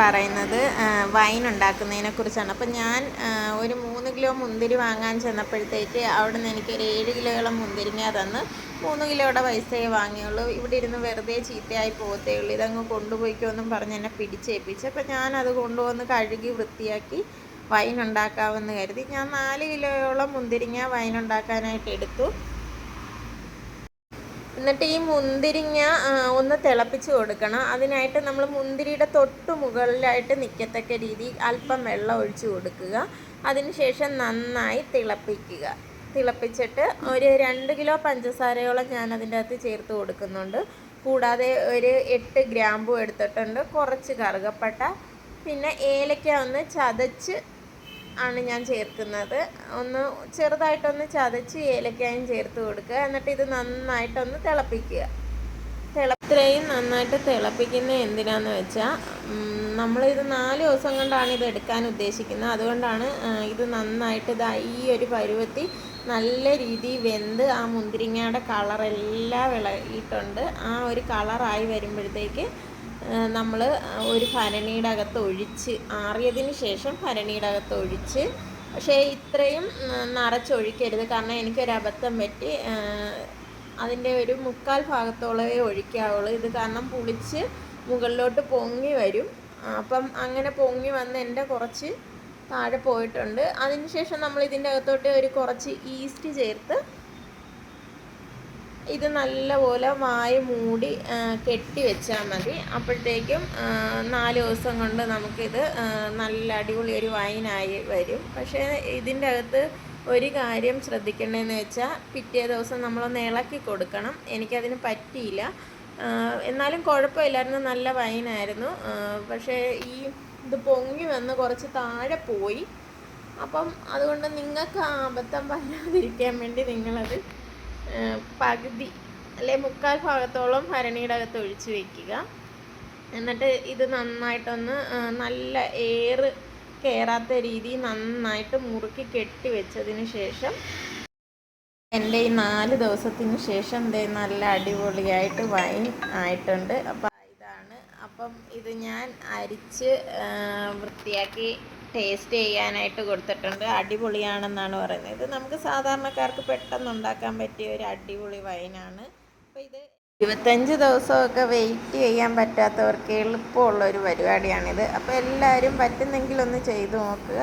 പറയുന്നത് വൈൻ ഉണ്ടാക്കുന്നതിനെ കുറിച്ചാണ് അപ്പം ഞാൻ ഒരു മൂന്ന് കിലോ മുന്തിരി വാങ്ങാൻ ചെന്നപ്പോഴത്തേക്ക് അവിടെ നിന്ന് എനിക്കൊരു ഏഴ് കിലോയോളം മുന്തിരിങ്ങ തന്ന് മൂന്ന് കിലോയുടെ പൈസയെ വാങ്ങിയുള്ളൂ. ഇവിടെ ഇരുന്ന് വെറുതെ ചീത്തയായി പോകത്തേ ഉള്ളൂ. ഇതങ്ങ് കൊണ്ടുപോയിക്കോ എന്നും പറഞ്ഞ് എന്നെ പിടിച്ചേൽപ്പിച്ചു അപ്പം അത് കൊണ്ടുവന്ന് കഴുകി വൃത്തിയാക്കി വൈൻ ഉണ്ടാക്കാമെന്ന് കരുതി. ഞാൻ നാല് കിലോയോളം മുന്തിരിങ്ങ വൈൻ ഉണ്ടാക്കാനായിട്ട് എടുത്തു. എന്നിട്ട് ഈ മുന്തിരിങ്ങ ഒന്ന് തിളപ്പിച്ച് കൊടുക്കണം. അതിനായിട്ട് നമ്മൾ മുന്തിരിയുടെ തൊട്ട് മുകളിലായിട്ട് നിൽക്കത്തക്ക രീതി അല്പം വെള്ളം ഒഴിച്ച് കൊടുക്കുക. അതിനുശേഷം നന്നായി തിളപ്പിക്കുക. തിളപ്പിച്ചിട്ട് ഒരു രണ്ട് കിലോ പഞ്ചസാരയോളം ഞാൻ അതിന്റെ അകത്ത് ചേർത്ത് കൊടുക്കുന്നുണ്ട്. കൂടാതെ ഒരു എട്ട് ഗ്രാമ്പു എടുത്തിട്ടുണ്ട്. കുറച്ച് കറുകപ്പട്ട. പിന്നെ ഏലക്ക ഒന്ന് ചതച്ച് ആണ് ഞാൻ ചേർക്കുന്നത്. ഒന്ന് ചെറുതായിട്ടൊന്ന് ചതച്ച് ഏലക്കായും ചേർത്ത് കൊടുക്കുക. എന്നിട്ട് ഇത് നന്നായിട്ടൊന്ന് തിളപ്പിക്കുക. തിളത്രയും നന്നായിട്ട് തിളപ്പിക്കുന്ന എന്തിനാന്ന് വെച്ചാൽ നമ്മളിത് നാല് ദിവസം കൊണ്ടാണ് ഇത് എടുക്കാൻ ഉദ്ദേശിക്കുന്നത്. അതുകൊണ്ടാണ് ഇത് നന്നായിട്ട് ഇതാ ഈ ഒരു പരുവത്തി നല്ല രീതിയിൽ വെന്ത് ആ മുന്തിരിങ്ങയുടെ കളറെല്ലാം വിളയിട്ടുണ്ട് ആ ഒരു കളറായി വരുമ്പോഴത്തേക്ക് നമ്മൾ ഒരു ഭരണിയുടെ അകത്ത് ഒഴിച്ച് ആറിയതിന് ശേഷം ഭരണിയുടെ അകത്ത് ഒഴിച്ച് പക്ഷേ ഇത്രയും നിറച്ചൊഴിക്കരുത്. കാരണം എനിക്കൊരു അബദ്ധം പറ്റി അതിന്റെ ഒരു മുക്കാൽ ഭാഗത്തോളമേ ഒഴിക്കാവുള്ളൂ. ഇത് കാരണം പുളിച്ച് മുകളിലോട്ട് പൊങ്ങി വരും. അപ്പം അങ്ങനെ പൊങ്ങി വന്ന് എന്റെ കുറച്ച് താഴെ പോയിട്ടുണ്ട്. അതിന് ശേഷം നമ്മൾ ഇതിന്റെ അകത്തോട്ട് ഒരു കുറച്ച് ഈസ്റ്റ് ചേർത്ത് ഇത് നല്ലപോലെ വായ മൂടി കെട്ടി വെച്ചാൽ മതി. അപ്പോഴത്തേക്കും നാല് ദിവസം കൊണ്ട് നമുക്കിത് നല്ല അടിപൊളി ഒരു വൈനായി വരും. പക്ഷേ ഇതിന്റെ അകത്ത് ഒരു കാര്യം ശ്രദ്ധിക്കേണ്ടതെന്ന് വെച്ചാൽ പിറ്റേ ദിവസം നമ്മളൊന്ന് ഇളക്കി കൊടുക്കണം. എനിക്കതിന് പറ്റിയില്ല. എന്നാലും കുഴപ്പമില്ലായിരുന്നു. നല്ല വൈനായിരുന്നു. പക്ഷേ ഈ ഇത് പൊങ്ങി വന്ന് കുറച്ച് താഴെ പോയി. അപ്പം അതുകൊണ്ട് നിങ്ങൾക്ക് ആ അബദ്ധം വരാതിരിക്കാൻ വേണ്ടി നിങ്ങളത് പകുതി അല്ലെ മുക്കാൽ ഭാഗത്തോളം ഭരണിയുടെ അകത്ത് ഒഴിച്ചു വെക്കുക. എന്നിട്ട് ഇത് നന്നായിട്ടൊന്ന് നല്ല എയർ കയറാത്ത രീതിയിൽ നന്നായിട്ട് മുറുക്കി കെട്ടി വെച്ചതിന് ശേഷം എന്റെ ഈ നാല് ദിവസത്തിന് ശേഷം ദേ നല്ല അടിപൊളിയായിട്ട് വൈൻ ആയിട്ടുണ്ട്. അപ്പം ഇതാണ്. അപ്പം ഇത് ഞാൻ അരിച്ച് വൃത്തിയാക്കി ടേസ്റ്റ് ചെയ്യാനായിട്ട് കൊടുത്തിട്ടുണ്ട്. അടിപൊളിയാണെന്നാണ് പറയുന്നത്. ഇത് നമുക്ക് സാധാരണക്കാർക്ക് പെട്ടെന്ന് ഉണ്ടാക്കാൻ പറ്റിയ ഒരു അടിപൊളി വൈനാണ്. അപ്പോൾ ഇത് ഇരുപത്തഞ്ച് ദിവസമൊക്കെ വെയിറ്റ് ചെയ്യാൻ പറ്റാത്തവർക്ക് എളുപ്പമുള്ള ഒരു പരിപാടിയാണിത്. അപ്പോൾ എല്ലാവരും പറ്റുന്നെങ്കിലൊന്ന് ചെയ്തു നോക്കുക.